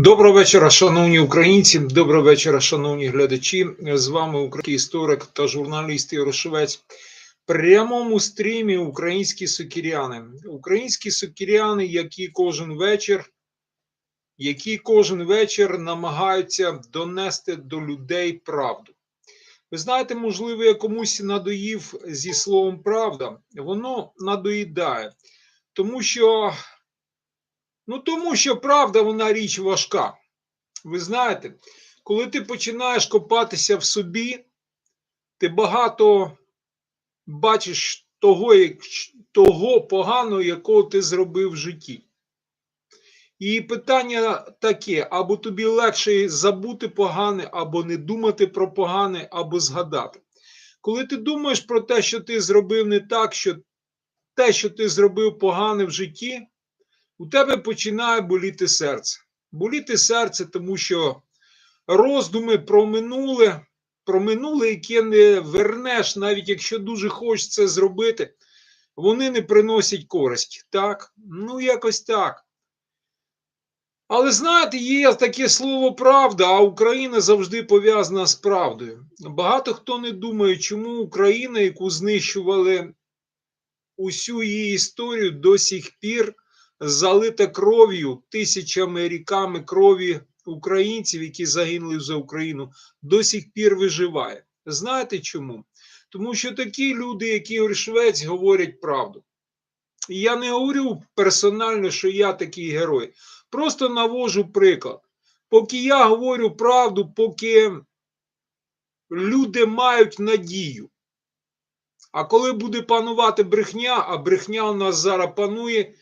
Доброго вечора, шановні українці. Доброго вечора, шановні глядачі. З вами український історик та журналіст Ярошевець. Прямому стрімі українські сокіряни. Українські сокіряни, які кожен вечір, які кожен вечір намагаються донести до людей правду. Ви знаєте, можливо, я комусь надоїв зі словом правда, воно надоїдає, тому що Ну, тому що правда, вона річ важка. Ви знаєте, коли ти починаєш копатися в собі, ти багато бачиш того, того поганого, якого ти зробив в житті. І питання таке: або тобі легше забути погане, або не думати про погане, або згадати. Коли ти думаєш про те, що ти зробив не так, що те, що ти зробив погане в житті, у тебе починає боліти серце. Боліти серце, тому що роздуми про минуле, про минуле, яке не вернеш, навіть якщо дуже хочеш це зробити, вони не приносять користь. Так? Ну, якось так. Але знаєте, є таке слово правда, а Україна завжди пов'язана з правдою. Багато хто не думає, чому Україна, яку знищували усю її історію до сих пір залита кров'ю тисячами ріками крові українців, які загинули за Україну, до сих пір виживає. Знаєте чому? Тому що такі люди, як Ігор Швець, говорять правду. І я не говорю персонально, що я такий герой. Просто навожу приклад. Поки я говорю правду, поки люди мають надію. А коли буде панувати брехня, а брехня у нас зараз панує,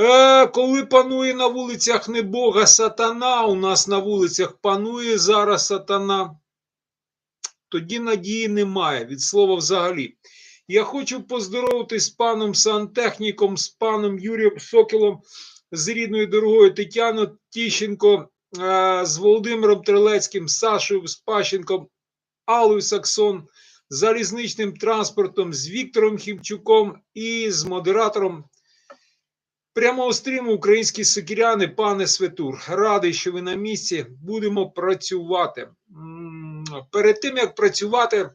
Е, Коли панує на вулицях не Бога сатана, у нас на вулицях панує зараз сатана, тоді надії немає від слова взагалі. Я хочу поздоровитись з паном сантехніком, з паном Юрієм Сокілом, з рідною дорогою Тетяною Тіщенко, е, з Володимиром Трилецьким, Сашою Спащенком, Аллою Саксон, залізничним транспортом, з Віктором Хімчуком і з модератором Прямого стріму українські сокіряни, пане Светур, радий, що ви на місці. Будемо працювати. Перед тим як працювати,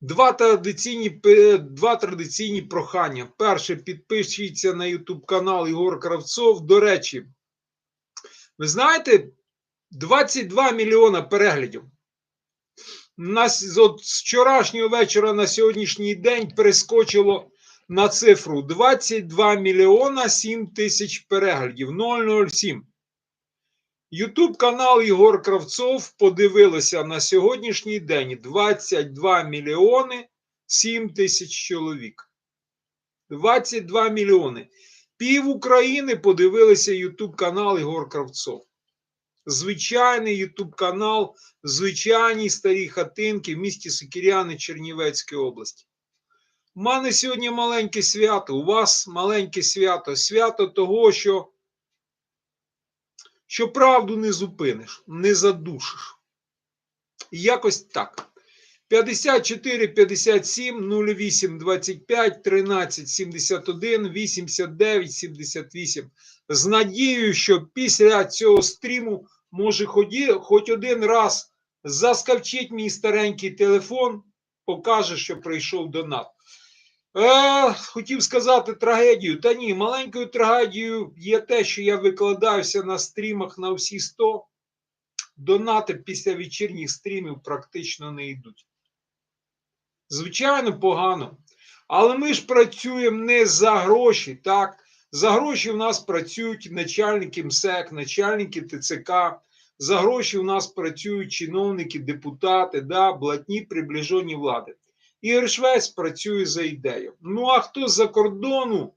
два традиційні два традиційні прохання. Перше, підпишіться на YouTube канал Ігор Кравцов. До речі, ви знаєте, 22 мільйона переглядів. Нас з вчорашнього вечора на сьогоднішній день перескочило на цифру 22 мільйона 7 тисяч переглядів 007. Ютуб канал Єгор Кравцов подивилися на сьогоднішній день 22 мільйони 7 тисяч чоловік. 22 мільйони. Пів України подивилися Ютуб канал Єгор Кравцов. Звичайний Ютуб канал, звичайні старі хатинки в місті Сокіряни Чернівецької області. У мене сьогодні маленьке свято, у вас маленьке свято, свято того, що що правду не зупиниш, не задушиш. Якось так. 54 57 08 25 13 71 89 78. З надією, що після цього стріму може хоч один раз заскавчить мій старенький телефон, покаже, що прийшов донат. Е, Хотів сказати трагедію. Та ні, маленькою трагедією є те, що я викладаюся на стрімах на всі 100. Донати після вечірніх стрімів практично не йдуть. Звичайно, погано. Але ми ж працюємо не за гроші. так? За гроші у нас працюють начальники МСЕК, начальники ТЦК. За гроші у нас працюють чиновники, депутати, да, блатні приближені влади. Ігор Швець працює за ідею. Ну а хто з-за кордону,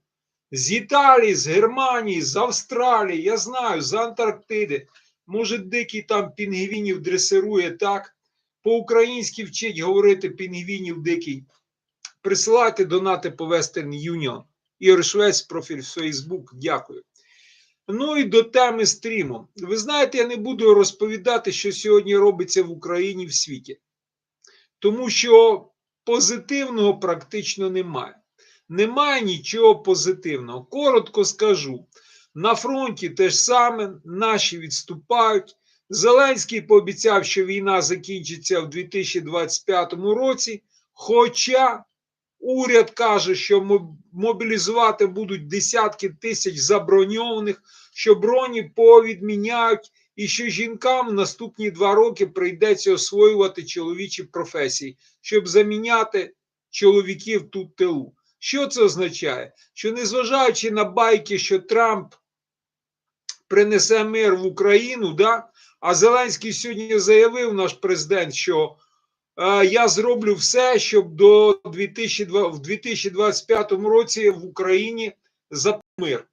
з Італії, з Германії, з Австралії, я знаю, з Антарктиди, може, дикий там пінгвінів дресирує так, по-українськи вчить говорити пінгвінів дикий. Присилайте донати по Western Union. Ігор Швець, профіль Facebook. Дякую. Ну і до теми стріму. Ви знаєте, я не буду розповідати, що сьогодні робиться в Україні в світі. Тому що позитивного практично немає. Немає нічого позитивного. Коротко скажу. На фронті те ж саме, наші відступають. Зеленський пообіцяв, що війна закінчиться в 2025 році. Хоча уряд каже, що мобілізувати будуть десятки тисяч заброньованих, що броні повідміняють, і що жінкам наступні два роки прийдеться освоювати чоловічі професії, щоб заміняти чоловіків тут тилу. Що це означає? Що незважаючи на байки, що Трамп принесе мир в Україну, да? а Зеленський сьогодні заявив, наш президент, що е, я зроблю все, щоб до 2002, в 2025 році в Україні за мир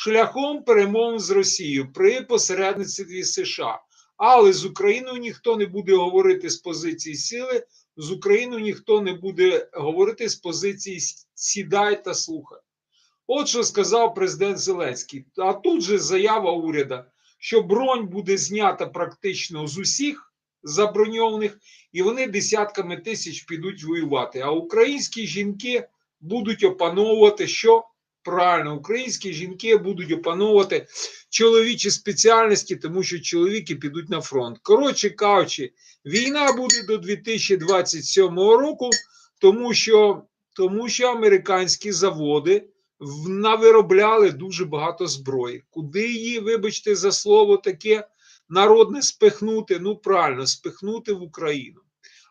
шляхом перемовин з Росією при посередництві США. Але з Україною ніхто не буде говорити з позиції сили, з Україною ніхто не буде говорити з позиції сідай та слухай. От що сказав президент Зеленський. А тут же заява уряду, що бронь буде знята практично з усіх заброньованих, і вони десятками тисяч підуть воювати. А українські жінки будуть опановувати що? Правильно, українські жінки будуть опановувати чоловічі спеціальності, тому що чоловіки підуть на фронт. Коротше кажучи, війна буде до 2027 року, тому що, тому що американські заводи навиробляли дуже багато зброї. Куди її, вибачте за слово, таке народне спихнути? Ну правильно, спихнути в Україну.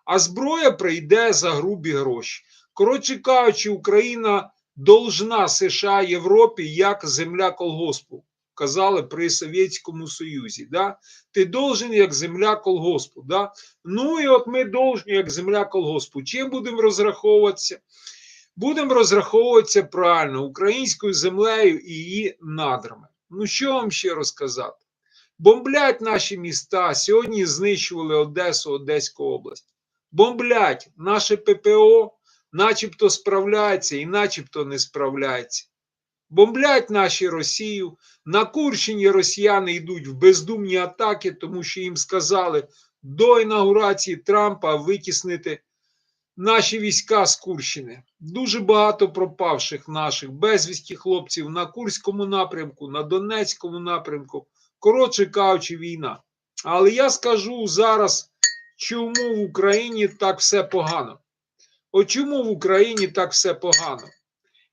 А зброя прийде за грубі гроші. Коротше кажучи, Україна должна США Європі як земля колгоспу. Казали при Совєтському Союзі. Да? Ти должен як земля колгоспу. Да? Ну і от ми должні як земля колгоспу. Чим будемо розраховуватися? Будемо розраховуватися правильно українською землею і її надрами. Ну що вам ще розказати? Бомблять наші міста. Сьогодні знищували Одесу, Одеську область. Бомблять наше ППО, начебто справляється і начебто не справляється. Бомблять наші Росію. На Курщині росіяни йдуть в бездумні атаки, тому що їм сказали до інаугурації Трампа витіснити наші війська з Курщини. Дуже багато пропавших наших безвісті хлопців на Курському напрямку, на Донецькому напрямку. Коротше кажучи, війна. Але я скажу зараз, чому в Україні так все погано. От чому в Україні так все погано?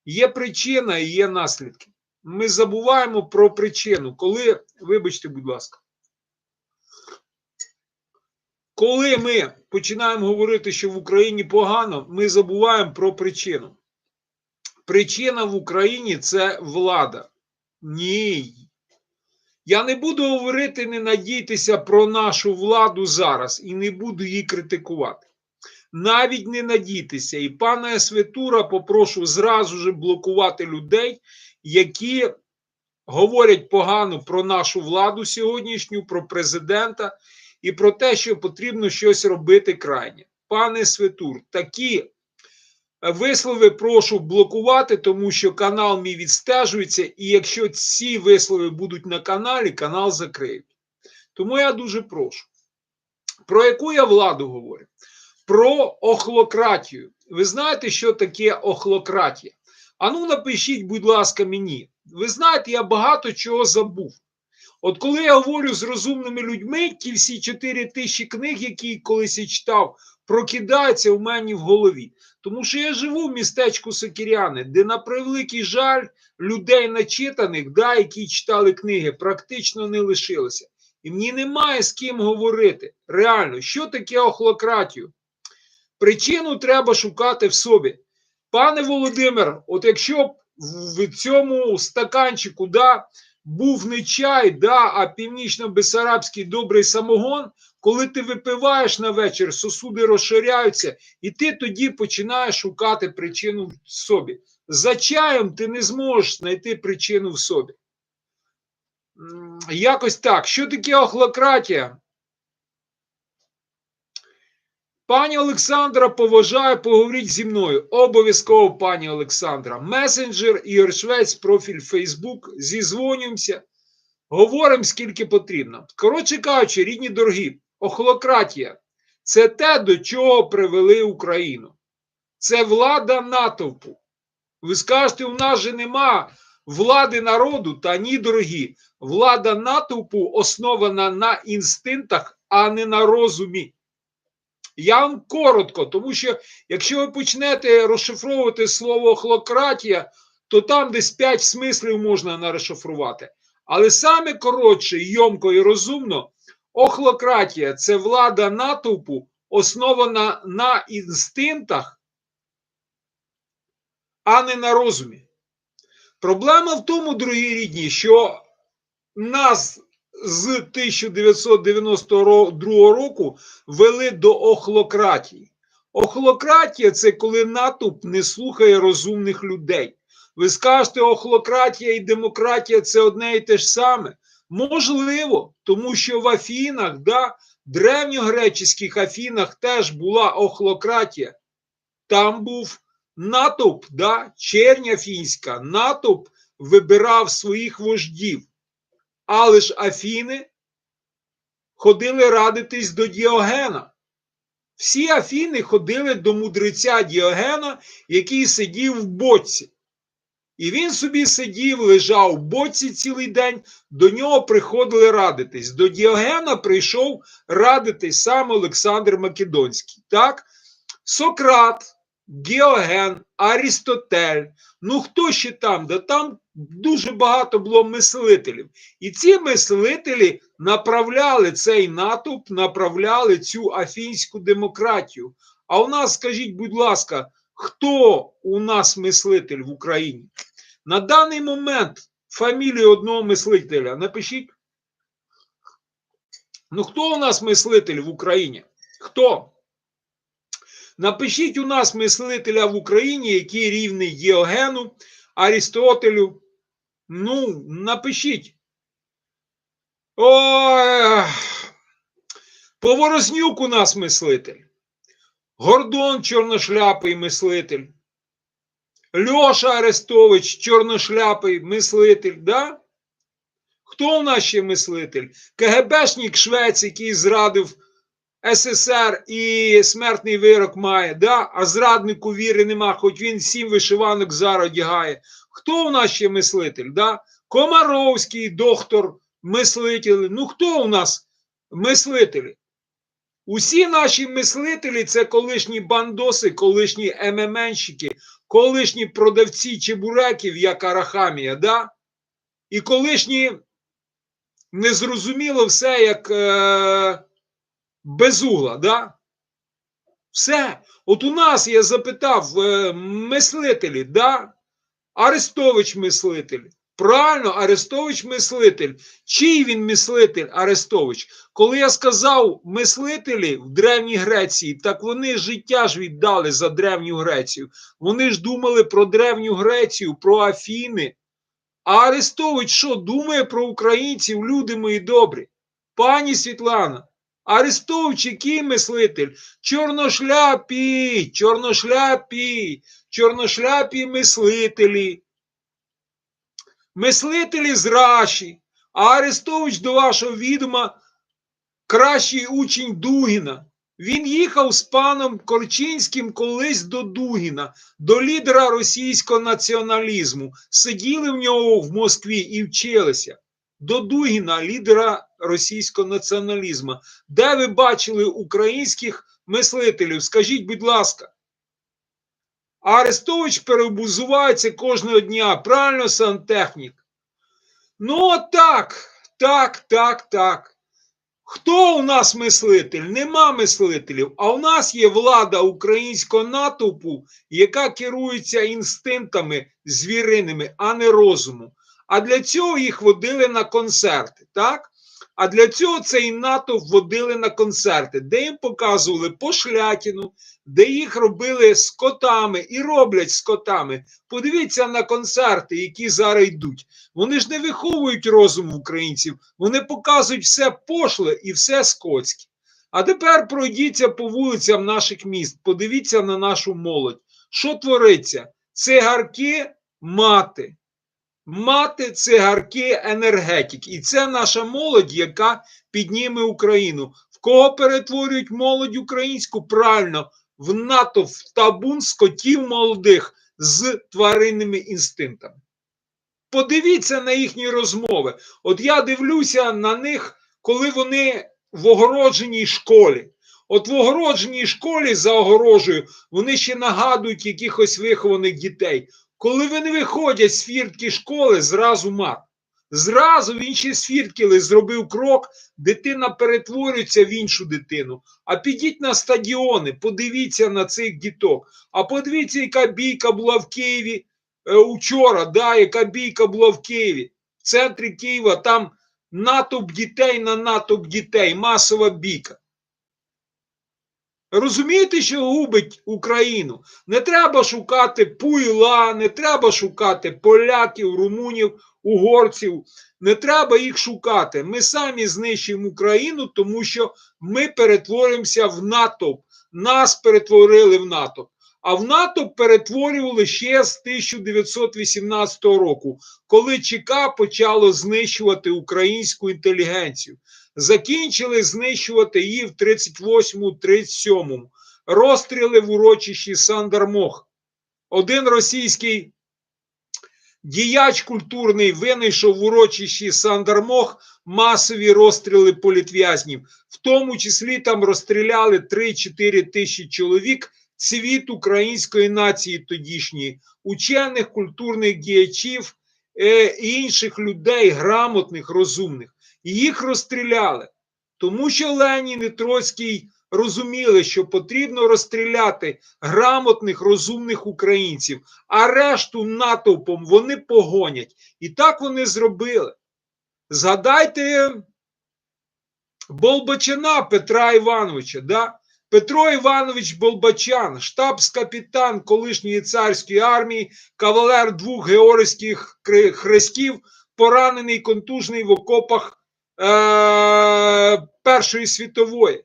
Є причина і є наслідки. Ми забуваємо про причину. Коли, вибачте, будь ласка, коли ми починаємо говорити, що в Україні погано, ми забуваємо про причину. Причина в Україні це влада. Ні. Я не буду говорити, не надійтеся про нашу владу зараз і не буду її критикувати. Навіть не надійтеся. І пана Светура попрошу зразу ж блокувати людей, які говорять погано про нашу владу сьогоднішню, про президента і про те, що потрібно щось робити крайне. Пане Светур, такі вислови прошу блокувати, тому що канал мій відстежується, і якщо ці вислови будуть на каналі, канал закриють. Тому я дуже прошу. Про яку я владу говорю? Про охлократію. Ви знаєте, що таке охлократія? Ану, напишіть, будь ласка, мені. Ви знаєте, я багато чого забув. От коли я говорю з розумними людьми, ті всі 4 тисячі книг, які колись я читав, прокидаються в мене в голові. Тому що я живу в містечку Сокіряни, де, на превеликий жаль, людей начитаних, да, які читали книги, практично не лишилося. І мені немає з ким говорити. Реально, що таке охлократію? Причину треба шукати в собі. Пане Володимир, от якщо б в цьому стаканчику да, був не чай, да, а північно-бесарабський добрий самогон, коли ти випиваєш на вечір, сосуди розширяються, і ти тоді починаєш шукати причину в собі. За чаєм ти не зможеш знайти причину в собі. Якось так. Що таке охлократія? Пані Олександра поважаю, поговоріть зі мною. Обов'язково, пані Олександра. Месенджер, Ігор Швець, профіль Фейсбук. Зізвонюємося, говоримо скільки потрібно. Коротше кажучи, рідні дорогі, охлократія це те, до чого привели Україну. Це влада натовпу. Ви скажете, у нас же нема влади народу та ні, дорогі. Влада натовпу основана на інстинктах, а не на розумі. Я вам коротко, тому що якщо ви почнете розшифровувати слово охлократія, то там десь п'ять смислів можна нарешифрувати. Але саме коротше, йомко і розумно, охлократія це влада натовпу, основана на інстинктах, а не на розумі. Проблема в тому, дорогі рідні, що нас з 1992 року вели до охлократії. Охлократія це коли натовп не слухає розумних людей. Ви скажете, охлократія і демократія це одне і те ж саме. Можливо, тому що в Афінах, да, древньогреческих Афінах теж була охлократія. Там був натовп, да, черня фінська, натовп вибирав своїх вождів. Але ж Афіни ходили радитись до Діогена. Всі Афіни ходили до мудреця Діогена, який сидів в боці. І він собі сидів, лежав в боці цілий день, до нього приходили радитись. До Діогена прийшов радитись сам Олександр Македонський. Так? Сократ, Діоген, Арістотель. Ну хто ще там? Да там дуже багато було мислителів. І ці мислителі направляли цей натовп, направляли цю афінську демократію. А у нас, скажіть, будь ласка, хто у нас мислитель в Україні? На даний момент фамілію одного мислителя напишіть. Ну, хто у нас мислитель в Україні? Хто? Напишіть у нас мислителя в Україні, який рівний Діогену, Арістотелю. Ну, напишіть. Ой, Поворознюк у нас мислитель. Гордон чорношляпий мислитель. Льоша Арестович, чорношляпий мислитель, да? Хто у нас ще мислитель? КГБшник Швець, який зрадив СССР і смертний вирок має, да? а зраднику віри нема, хоч він сім вишиванок зараз одягає. Хто у нас ще мислитель? Да? Комаровський, доктор, мислитель. Ну хто у нас мислителі? Усі наші мислителі це колишні бандоси, колишні ММНщики, колишні продавці чебуреків, як Арахамія, да? і колишні незрозуміло все, як е, безугла, да? Все. От у нас я запитав е, мислителі, да? Арестович мислитель. Правильно, Арестович мислитель. Чий він мислитель Арестович? Коли я сказав мислителі в Древній Греції, так вони життя ж віддали за Древню Грецію. Вони ж думали про Древню Грецію, про Афіни. А Арестович що думає про українців, люди мої добрі? Пані Світлана, Арестович, який мислитель? Чорношляпі, чорношляпі, чорношляпі мислителі. Мислителі з Раші, а Арестович до вашого відома кращий учень Дугіна. Він їхав з паном Корчинським колись до Дугіна, до лідера російського націоналізму. Сиділи в нього в Москві і вчилися. До Дугіна, лідера російського націоналізму. Де ви бачили українських мислителів? Скажіть, будь ласка. Арестович переобузувається кожного дня. Правильно, сантехнік? Ну, так, так, так, так. Хто у нас мислитель? Нема мислителів, а у нас є влада українського натовпу, яка керується інстинктами звіриними, а не розумом. А для цього їх водили на концерти, так? А для цього цей натовп водили на концерти, де їм показували пошлятину, де їх робили з котами і роблять з котами. Подивіться на концерти, які зараз йдуть. Вони ж не виховують розум українців, вони показують все пошле і все скотське. А тепер пройдіться по вулицям наших міст, подивіться на нашу молодь. Що твориться? Цигарки мати. Мати цигарки енергетик. І це наша молодь, яка підніме Україну. В кого перетворюють молодь українську? Правильно, в НАТО, в табун скотів молодих з тваринними інстинктами. Подивіться на їхні розмови. От я дивлюся на них, коли вони в огородженій школі. От в огородженій школі за огорожею вони ще нагадують якихось вихованих дітей. Коли вони виходять з фіртки школи, зразу мат. Зразу він ще з фіртки зробив крок, дитина перетворюється в іншу дитину. А підіть на стадіони, подивіться на цих діток. А подивіться, яка бійка була в Києві е, учора, да, яка бійка була в Києві. В центрі Києва там натовп дітей на натовп дітей, масова бійка. Розумієте, що губить Україну? Не треба шукати пуйла, не треба шукати поляків, румунів, угорців. Не треба їх шукати. Ми самі знищимо Україну, тому що ми перетворимося в натовп. Нас перетворили в натовп. А в натовп перетворювали ще з 1918 року, коли ЧК почало знищувати українську інтелігенцію закінчили знищувати її в 38-37-му. Розстріли в урочищі Сандармох. Один російський діяч культурний винайшов в урочищі Сандармох масові розстріли політв'язнів. В тому числі там розстріляли 3-4 тисячі чоловік цвіт української нації тодішньої, учених, культурних діячів інших людей, грамотних, розумних. І їх розстріляли, тому що Ленін і Троцький розуміли, що потрібно розстріляти грамотних, розумних українців, а решту натовпом вони погонять. І так вони зробили. Згадайте Болбачана Петра Івановича. Да? Петро Іванович Болбачан, штабс-капітан колишньої царської армії, кавалер двох георгійських хрестів, поранений контужний в окопах е, Першої світової.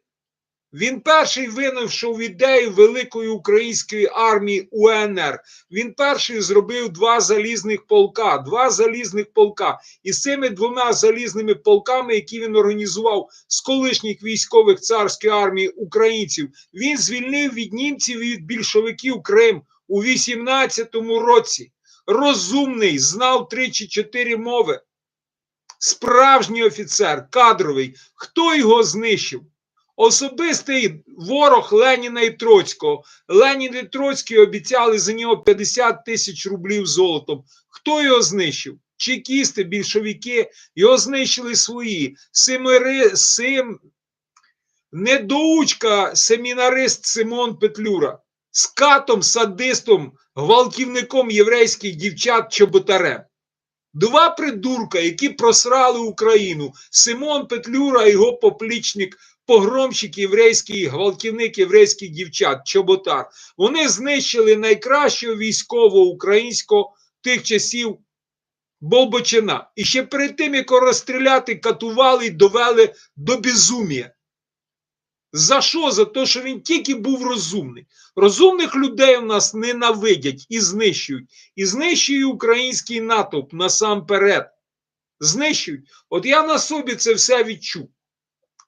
Він перший винайшов ідею великої української армії УНР. Він перший зробив два залізних полка, два залізних полка. І з цими двома залізними полками, які він організував з колишніх військових царської армії українців, він звільнив від німців і від більшовиків Крим у 18-му році. Розумний, знав три чи чотири мови. Справжній офіцер, кадровий. Хто його знищив? Особистий ворог Леніна і Троцького. Ленін і Троцький обіцяли за нього 50 тисяч рублів золотом. Хто його знищив? Чекісти, більшовики, його знищили свої. Семири, сим, недоучка, семінарист Симон Петлюра з катом, садистом, гвалтівником єврейських дівчат чоботарем. Два придурка, які просрали Україну, Симон Петлюра і його поплічник, погромщик єврейський, гвалтівник єврейських дівчат, Чоботар. Вони знищили найкращого військового українського тих часів Болбочина. І ще перед тим, як розстріляти, катували і довели до безумія. За що? За те, що він тільки був розумний. Розумних людей у нас ненавидять і знищують. І знищує український натовп насамперед. Знищують. От я на собі це все відчув.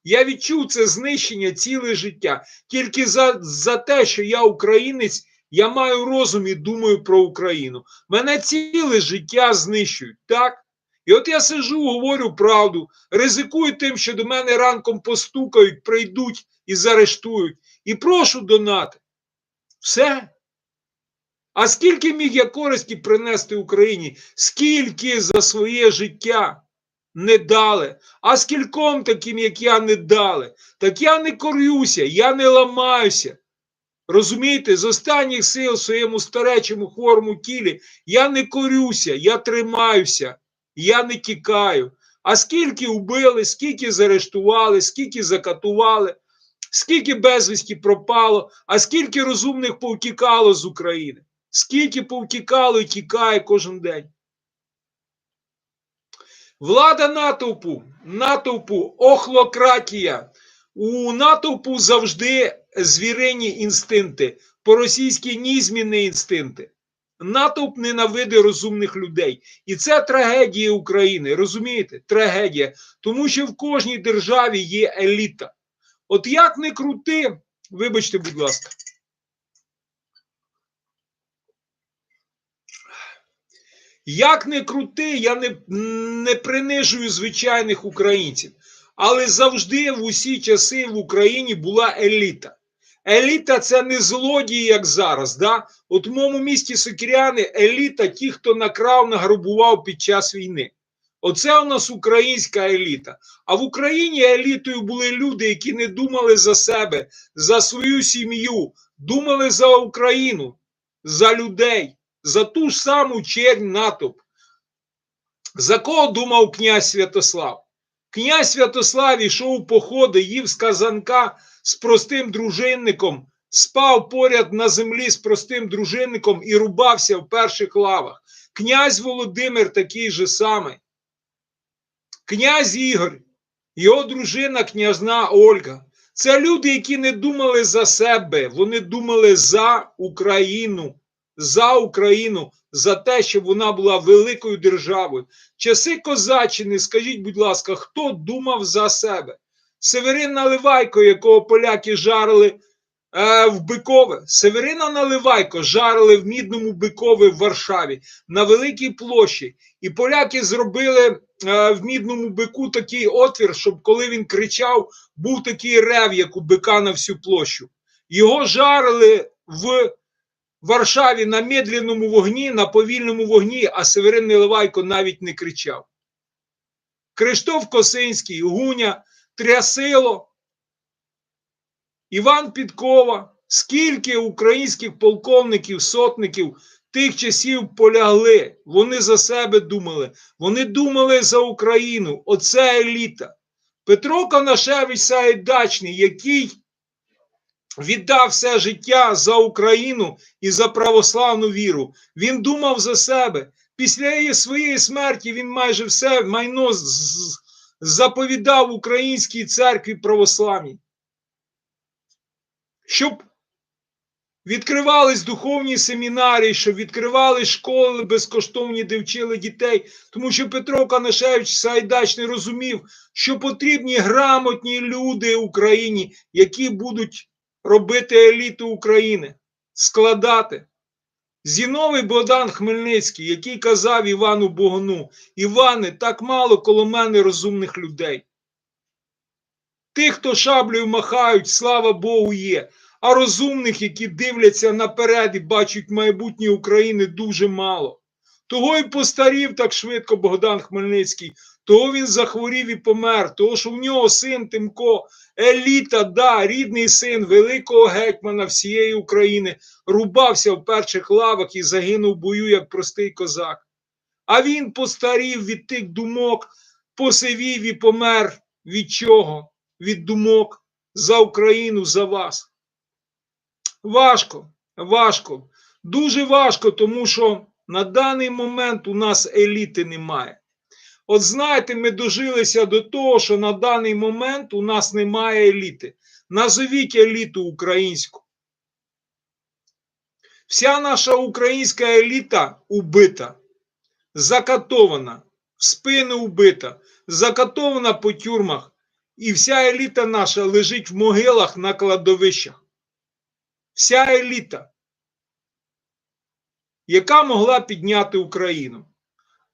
Я відчув це знищення ціле життя. Тільки за, за те, що я українець, я маю розум і думаю про Україну. Мене ціле життя знищують, так? І от я сижу, говорю правду, ризикую тим, що до мене ранком постукають, прийдуть і заарештують. І прошу донати. Все. А скільки міг я користі принести Україні? Скільки за своє життя не дали? А скільком таким, як я, не дали? Так я не корюся, я не ламаюся. Розумієте, з останніх сил в своєму старечому хворому тілі я не корюся, я тримаюся, я не тікаю. А скільки вбили, скільки заарештували, скільки закатували, скільки безвісті пропало, а скільки розумних повтікало з України, скільки повтікало і тікає кожен день. Влада натовпу, натовпу, охлократія. У натовпу завжди звірині інстинкти, по-російськи нізмінні інстинкти. Натовп ненавидить розумних людей. І це трагедія України. Розумієте? Трагедія. Тому що в кожній державі є еліта. От як не крути, вибачте, будь ласка. Як не крути, я не, не принижую звичайних українців. Але завжди в усі часи в Україні була еліта. Еліта це не злодії, як зараз. Да? От в моєму місті Сокіряни еліта ті, хто накрав, награбував під час війни. Оце у нас українська еліта. А в Україні елітою були люди, які не думали за себе, за свою сім'ю, думали за Україну, за людей, за ту ж саму чернь натовп. За кого думав князь Святослав? Князь Святослав ішов у походи, їв з казанка з простим дружинником, спав поряд на землі з простим дружинником і рубався в перших лавах. Князь Володимир такий же самий. Князь Ігор, його дружина княжна Ольга. Це люди, які не думали за себе, вони думали за Україну, за Україну, за те, щоб вона була великою державою. Часи козаччини, скажіть, будь ласка, хто думав за себе? Северин Наливайко, якого поляки жарили е, в Бикове. Северина Наливайко жарили в мідному Бикове в Варшаві на великій площі. І поляки зробили е, в мідному бику такий отвір, щоб коли він кричав, був такий рев, як у бика на всю площу. Його жарили в Варшаві на медленному вогні, на повільному вогні, а Северин Наливайко навіть не кричав. Криштоф Косинський, Гуня, Трясило, Іван Підкова, скільки українських полковників, сотників тих часів полягли, вони за себе думали, вони думали за Україну. Оце еліта. Петро Конашевич Саїдачний, який віддав все життя за Україну і за православну віру, він думав за себе. Після її своєї смерті він майже все майно заповідав українській церкві православній. Щоб відкривались духовні семінарії, щоб відкривали школи безкоштовні, де вчили дітей, тому що Петро Канашевич Сайдач не розумів, що потрібні грамотні люди Україні, які будуть робити еліту України, складати. Зіновий Богдан Хмельницький, який казав Івану Богону, Іване, так мало коло мене розумних людей. Тих, хто шаблею махають, слава Богу, є. А розумних, які дивляться наперед і бачать майбутнє України, дуже мало. Того й постарів так швидко Богдан Хмельницький, того він захворів і помер, того, що в нього син Тимко, еліта, да, рідний син великого гетьмана всієї України, рубався в перших лавах і загинув в бою як простий козак. А він постарів від тих думок, посивів і помер. Від чого? Від думок за Україну, за вас. Важко, важко, дуже важко, тому що на даний момент у нас еліти немає. От знаєте, ми дожилися до того, що на даний момент у нас немає еліти. Назовіть еліту українську. Вся наша українська еліта убита, закатована, в спину убита, закатована по тюрмах. І вся еліта наша лежить в могилах на кладовищах. Вся еліта, яка могла підняти Україну.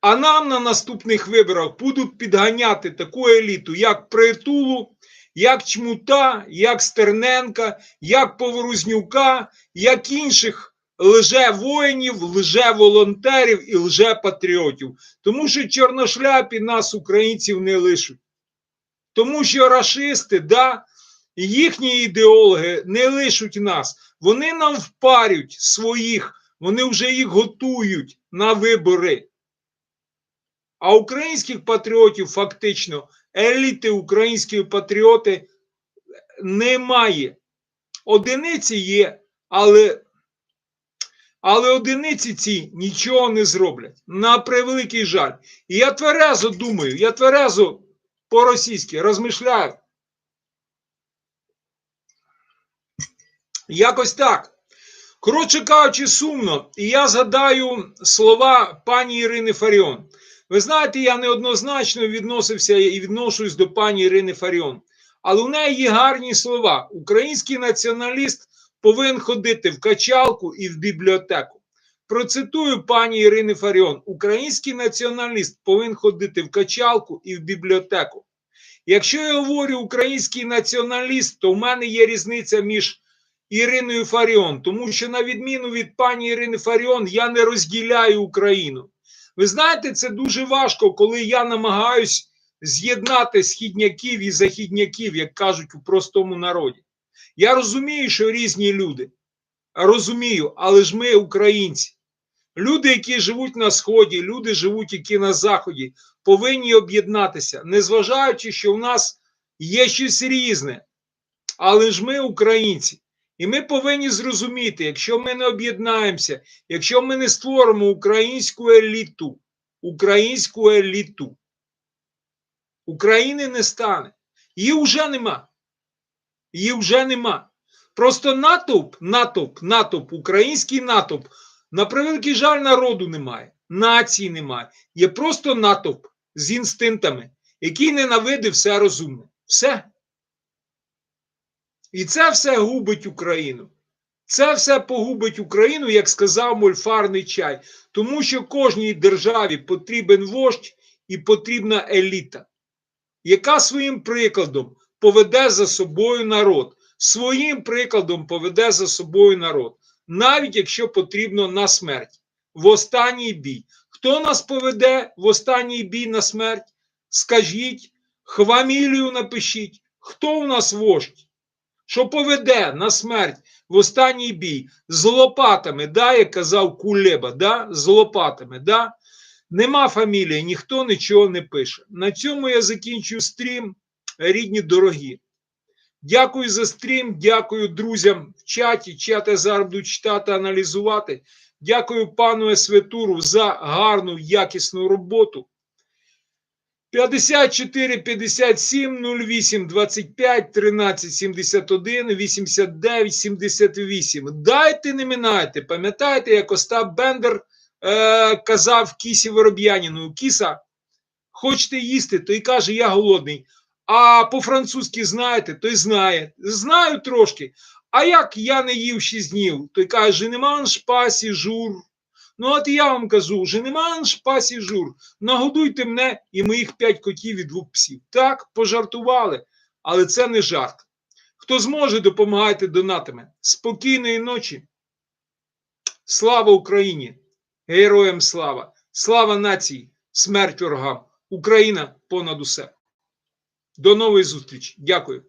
А нам на наступних виборах будуть підганяти таку еліту, як Притулу, як Чмута, як Стерненка, як Поворознюка, як інших лже-воїнів, лже-волонтерів і лже-патріотів. Тому що чорношляпі нас, українців, не лишуть. Тому що рашисти, да, їхні ідеологи не лишуть нас. Вони нам впарють своїх, вони вже їх готують на вибори. А українських патріотів фактично еліти українські патріоти немає. Одиниці є, але але одиниці ці нічого не зроблять. На превеликий жаль. І я тверезо думаю, я тверезо по-російськи розмишляю. Якось так. Коротше кажучи, сумно. І я згадаю слова пані Ірини Фаріон. Ви знаєте, я неоднозначно відносився і відношусь до пані Ірини Фаріон. Але у неї є гарні слова. Український націоналіст повинен ходити в качалку і в бібліотеку. Процитую пані Ірини Фаріон: український націоналіст повинен ходити в качалку і в бібліотеку. Якщо я говорю український націоналіст, то в мене є різниця між Іриною Фаріон, тому що, на відміну від пані Ірини Фаріон, я не розділяю Україну. Ви знаєте, це дуже важко, коли я намагаюсь з'єднати східняків і західняків, як кажуть у простому народі. Я розумію, що різні люди. Розумію, але ж ми українці. Люди, які живуть на Сході, люди живуть, які на Заході, повинні об'єднатися, незважаючи, що в нас є щось різне. Але ж ми українці. І ми повинні зрозуміти, якщо ми не об'єднаємося, якщо ми не створимо українську еліту, українську еліту, України не стане. Її вже нема. Її вже нема. Просто натовп, натовп, натовп, український натовп, на превеликий жаль, народу немає, нації немає. Є просто натовп з інстинктами, який ненавидить все розумне. Все. І це все губить Україну. Це все погубить Україну, як сказав мольфарний чай. Тому що кожній державі потрібен вождь і потрібна еліта, яка своїм прикладом поведе за собою народ. Своїм прикладом поведе за собою народ, навіть якщо потрібно на смерть, в останній бій. Хто нас поведе в останній бій на смерть? Скажіть, хвамілію напишіть, хто у нас вождь? Що поведе на смерть в останній бій з лопатами, да, як казав Кулеба, да, з лопатами, да? Нема фамілії, ніхто нічого не пише. На цьому я закінчую стрім, рідні дорогі. Дякую за стрім, дякую друзям в чаті. Чат я зараз буду читати, аналізувати. Дякую пану Есветуру за гарну, якісну роботу. 54 57 08 25 13 71 89 78. Дайте не минайте. Пам'ятаєте, як Остап Бендер е, казав Кісі Вороб'яніну: Кіса, хочете їсти? Той каже, я голодний. А по-французьки знаєте, той знає. Знаю трошки. А як я не їв 6 днів? Той каже, неманш пасі жур. Ну, от я вам кажу, же неманш пасі жур. Нагодуйте мене і моїх п'ять котів і двох псів. Так, пожартували, але це не жарт. Хто зможе, допомагайте донатами. Спокійної ночі. Слава Україні! Героям слава! Слава нації! Смерть ворогам! Україна понад усе! До нової зустрічі! Дякую!